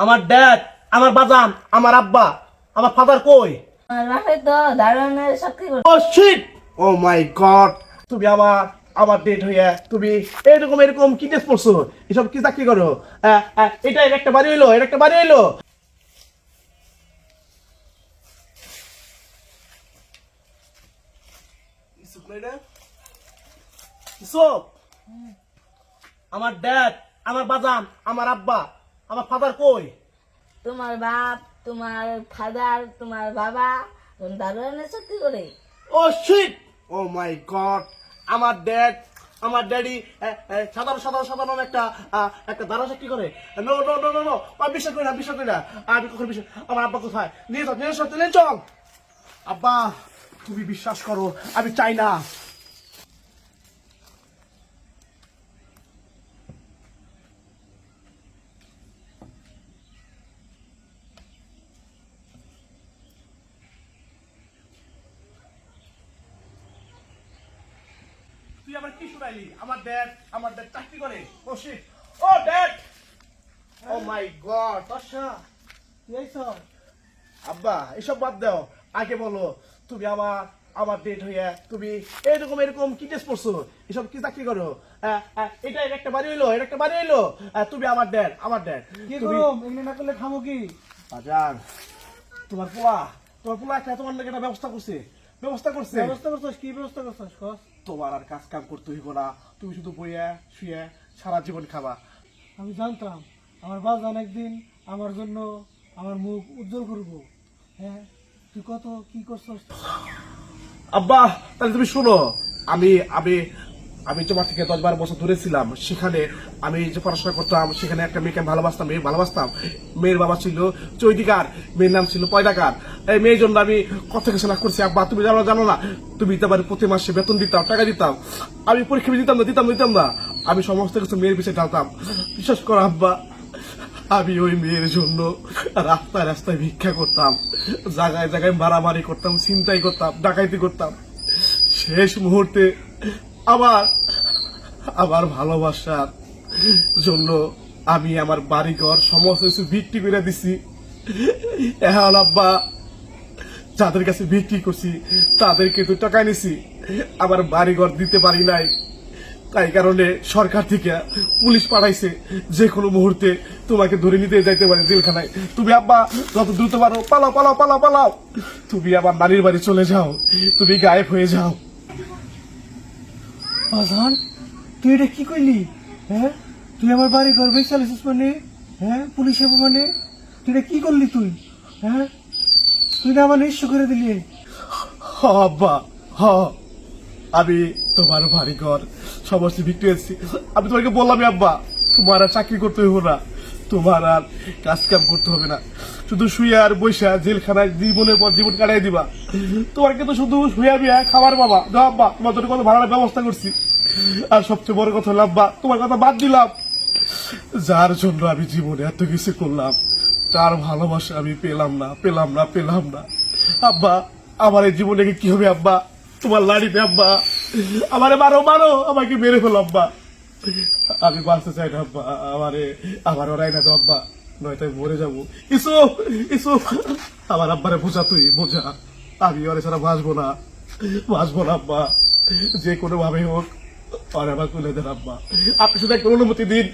আমার ড্যাড আমার বাজান আমার আব্বা আমার ফাদার কই? ও শিট ও মাই গড তুমি আমার আমার ডেট হইয়া তুমি এরকম এরকম কি ড্রেস পরছো এসব কি চাকরি করো? এটা এর একটা বাড়ি হইল এর একটা বাড়ি হইল? আমার ড্যাড আমার বাজান আমার আব্বা আমার ফাদার কই? তোমার বাপ তোমার ফাদার তোমার বাবা দারোয়ানের চাকরি করে? Oh shit oh my god আমার ড্যাড আমার ড্যাডি সাধারণ সাধারণ সাধারণ একটা একটা দাদা কি করে? No no no no no আমি বিশ্বাস করি না বিশ্বাস করি না! আমি কখন বিশ্বাস আমার আব্বা কোথায়? নিয়ে চল নিয়ে চল নিয়ে চল! আব্বা তুমি বিশ্বাস করো আমি চাই না! তুই আবার কি শুনাইলি? আমার ড্যাড আমার ড্যাড চাকরি করে। ও shit oh dad oh my god Torsha তুই আইছ আব্বা এসব বাদ দাও। আগে বলো তুমি আমার আমার ডেট হইয়া তুমি এরকম এরকম কি ড্রেস পরছো এসব কি চাকরি করো? এটা এর একটা বাড়ি হইল এর একটা বাড়ি হইল। তুমি আমার ড্যাড আমার ড্যাড কি তুমি এমনি না করলে খামো কি? বাজার। তোমার পোলা তোমার পোলা একটা তোমার লেগে একটা ব্যবস্থা করছে। ব্যবস্থা করছে ব্যবস্থা করছস কি ব্যবস্থা করছস কস? তোমার আর কাজ কাম করতে হইব না। তুমি শুধু বইয়া শুয়ে সারা জীবন খাবা। আমি জানতাম আমার বাজান একদিন আমার জন্য আমার মুখ উজ্জ্বল করব। হ্যাঁ তুই কত কি করছস? আব্বা তাহলে তুমি শোনো আমি আমি আমি তোমার থেকে দশ বারো বছর দূরে ছিলাম। সেখানে আমি যে পড়াশোনা করতাম, সেখানে একটা মেয়েকে ভালোবাসতাম মেয়ে ভালোবাসতাম। মেয়ের বাবা ছিল চৈতিকার মেয়ের নাম ছিল পয়দাকার। এই মেয়ের জন্য আমি কত কিছু না করছি? আব্বা, তুমি জানো জানো না। তুমি দিতে পারি প্রতি মাসে বেতন দিতাম, টাকা দিতাম। আমি পরীক্ষা দিতাম না, দিতাম দিতাম না। আমি সমস্ত কিছু মেয়ের পিছিয়ে ঢালতাম বিশ্বাস করো, আব্বা, আমি ওই মেয়ের জন্য রাস্তায় রাস্তায় ভিক্ষা করতাম। জায়গায় জায়গায় মারামারি করতাম চিন্তাই করতাম ডাকাইতি করতাম। শেষ মুহূর্তে আবার আমার ভালোবাসার জন্য আমি আমার বাড়িঘর সমস্ত কিছু বিক্রি করে দিছি। এখন আব্বা, যাদের কাছে বিক্রি করছি, তাদেরকে তো টাকা নিছি। আবার বাড়িঘর দিতে পারি নাই। তাই কারণে সরকার থেকে পুলিশ পাঠাইছে, যে কোনো মুহূর্তে তোমাকে ধরে নিতে যাইতে পারে জেলখানায়। তুমি আব্বা, যত দ্রুত পারো, পালাও পালাও পালাও পালাও। তুমি আবার নারীর বাড়ি চলে যাও। তুমি গায়েব হয়ে যাও। বাজান তুই এটা কি করলি হ্যাঁ? তুই আমার বাড়ি ঘর বেশ চালিয়েছিস মানে? হ্যাঁ? পুলিশে মানে? তুই এটা কি করলি তুই? হ্যাঁ? তুই না আমার নিঃস্ব করে দিলি? আব্বা, হ। আমি তোমার বাড়ি ঘর সমস্ত বিক্রি আমি তোমাকে বললাম আব্বা, তোমার চাকরি করতে হইব না। তোমার আর কাজ কাম করতে হবে না। শুধু শুয়ে আর বৈশা জেলখানায় জীবনের পর জীবন কাটাই দিবা। তোমার কিন্তু শুধু শুয়ে বিয়া খাবার বাবা দাও আব্বা, তোমার জন্য কত ভাড়ার ব্যবস্থা করছি। আর সবচেয়ে বড় কথা আব্বা, তোমার কথা বাদ দিলাম। যার জন্য আমি জীবনে এত কিছু করলাম, তার ভালোবাসা আমি পেলাম না পেলাম না পেলাম না। আব্বা, আমার এই জীবনে কি হবে, আব্বা? তোমার লাড়িতে আব্বা। আমারে মারো মারো, আমাকে মেরে ফেলো, আব্বা। আমি বাঁচতে চাই না, আব্বা। আমারে আমার ওরাই না তো, আব্বা। নয়তো আমি মরে যাব। ইসু ইসু, আমার আব্বারে বোঝা তুই, বোঝা। আমি ওরে ছাড়া বাঁচবো না। বাঁচবো না, আব্বা। যে কোনো ভাবে হোক আর আমার তুলে দেন, আব্বা। আপনি শুধু একটা অনুমতি দিন।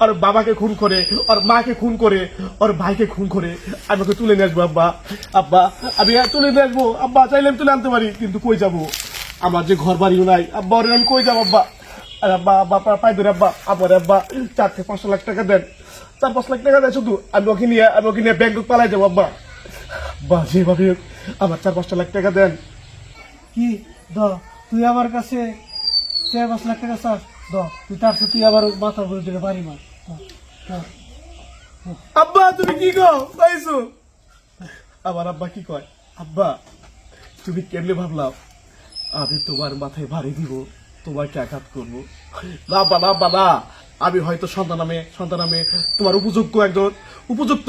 আর বাবাকে খুন করে আর মাকে খুন করে আর ভাইকে খুন করে আমাকে তুলে নিয়ে আসব, আব্বা। আব্বা, আমি তুলে নিয়ে আসব। আব্বা, চাইলে আমি তুলে আনতে পারি, কিন্তু কই যাব? আমার যে ঘর বাড়িও নাই। আব্বা, ওরে আমি কই যাব, আব্বা? আর আব্বা আব্বা পাই ধরে আব্বা আমার আব্বা চার থেকে পাঁচশো লাখ টাকা দেন। চার পাঁচ লাখ টাকা শুধু। আমি ওকে নিয়ে আমি ওকে নিয়ে ব্যাংকক পালাই যাব আব্বা। যেভাবে হোক আমার চার পাঁচটা লাখ টাকা দেন। কি? দ তুই আমার কাছে চার পাঁচ লাখ টাকা চাস? দ তুই তার তুই আবার মাথা দিলে বাড়ি মার। আব্বা তুমি কি আমার আব্বা কি কয়? আব্বা তুমি কেমনে ভাবলাম আমি তোমার মাথায় ভারী দিব? তোমাকে আঘাত করব। না আব্বা না আমি হয়তো সন্তান নামে সন্তান নামে তোমার উপযোগ্য একজন। উপযুক্ত।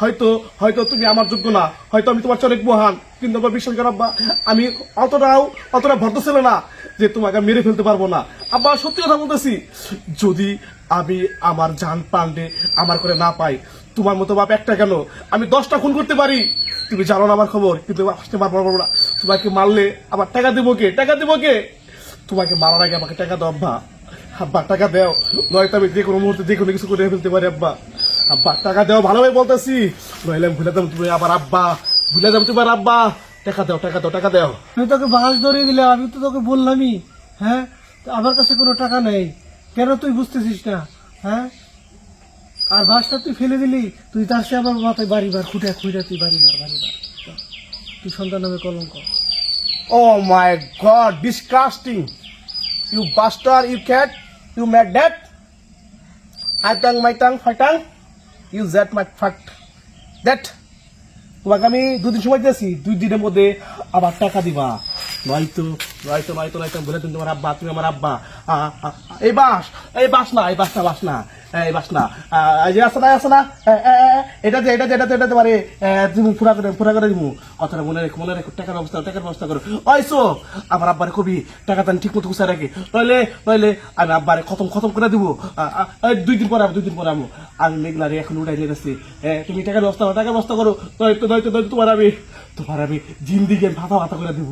হয়তো হয়তো তুমি আমার যোগ্য না। হয়তো আমি তোমার অনেক মহান। কিন্তু আব্বা বিশ্বাস করো, আব্বা, আমি অতটাও, অতটা ভদ্র ছিল না যে তোমাকে মেরে ফেলতে পারব না। আব্বা, সত্যি কথা বলতেছি, যদি আমি আমার জান পান্ডে আমার করে না পাই, তোমার মতো বাপ একটা কেন? আমি দশটা খুন করতে পারি। তুমি জানো না আমার খবর, কিন্তু আসতে পারব না। তোমাকে মারলে আবার টাকা দেবো কে? টাকা দেবো কে? তোমাকে মারার আগে আমাকে টাকা দাও, আব্বা। আব্বা, টাকা দাও। নয়তো আমি যে কোনো মুহূর্তে যে কোনো কিছু করে ফেলতে পারি, আব্বা। আব্বা, টাকা দাও, ভালোভাবে বলতেছি। নইলে আমি ভুলে যাব তুমি আবার, আব্বা। ভুলে যাব তোমার আব্বা। টাকা দাও টাকা দাও টাকা দাও। আমি তোকে বাস ধরিয়ে দিলাম, আমি তো তোকে বললামই হ্যাঁ? আমার কাছে কোনো টাকা নেই। কেন তুই বুঝতেছিস না হ্যাঁ? আর বাসটা তুই ফেলে দিলি, তুই তার সে আমার মাথায় বাড়ি বার খুঁটে খুঁটে তুই বাড়ি মার বাড়ি মার। তুই সন্তান নামে কলঙ্ক। Oh my god, disgusting. You bastard, you cat, you mad that. I tongue, my tongue, my tongue. You that my fuck. That. তোমাকে আমি দুদিন সময় দিয়েছি দুই দিনের মধ্যে আবার টাকা দিবা নয়তো নয়তো নয়তো নয়তো বলে তুমি তোমার আব্বা তুমি আমার আব্বা এই বাস এই বাস না এই বাস না বাস না এই বাস না। এই যে আছে না এটা যে এটা যে এটা এটা যে পারে তুমি পুরা করে পুরা করে দিমু। কথাটা মনে রেখো মনে রেখো টাকার ব্যবস্থা টাকার ব্যবস্থা করো। ওই সো আমার আব্বারে কবি টাকা তান ঠিক মতো গুছাই রাখি। নইলে নইলে আমি আব্বারে খতম খতম করে দিব। দুই দিন পরে দুই দিন পরে আমি আমি মেঘলারে এখন উঠাই নিয়ে এ, তুমি টাকার ব্যবস্থা করো টাকার ব্যবস্থা করো। নয়তো নয়তো নয়তো তোমার আমি তোমার আমি জিন্দিগি ভাতা ভাতা করে দিব।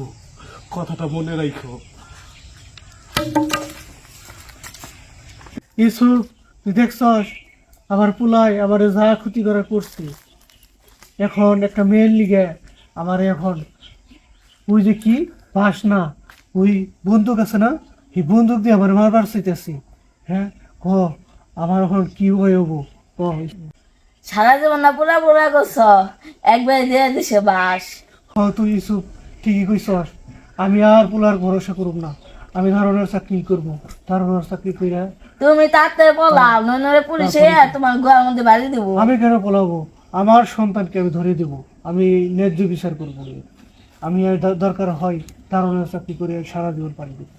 কথাটা মনে রাখো ইসু তুই দেখছস? আমার পুলাই আমার যা ক্ষতি করা করছে। এখন একটা মেয়ের লিগে আমার এখন ওই যে কি? বাস না ওই বন্দুক আছে না? এই বন্দুক দিয়ে আমার মারবার চাইতেছি। হ্যাঁ? ক আমার এখন কি হয়ে হব? ক। সারা জীবন না পুরা পুরা করছ একবার দিয়ে দিছে বাস। হ তুই ইসুফ ঠিকই কইছস। আমি আর পোলার ভরসা করব না। আমি ধারণার চাকরি করব। ধারণার চাকরি কইরা তুমি তাতে বলাও ননরে পুলিশে তোমার ঘরের মধ্যে বাড়ি দিব। আমি কেন পলাবো আমার সন্তানকে আমি ধরে দেব। আমি ন্যায্য বিচার করব। আমি দরকার হয় তার চাকরি করে সারা জীবন পাড়ি দেবো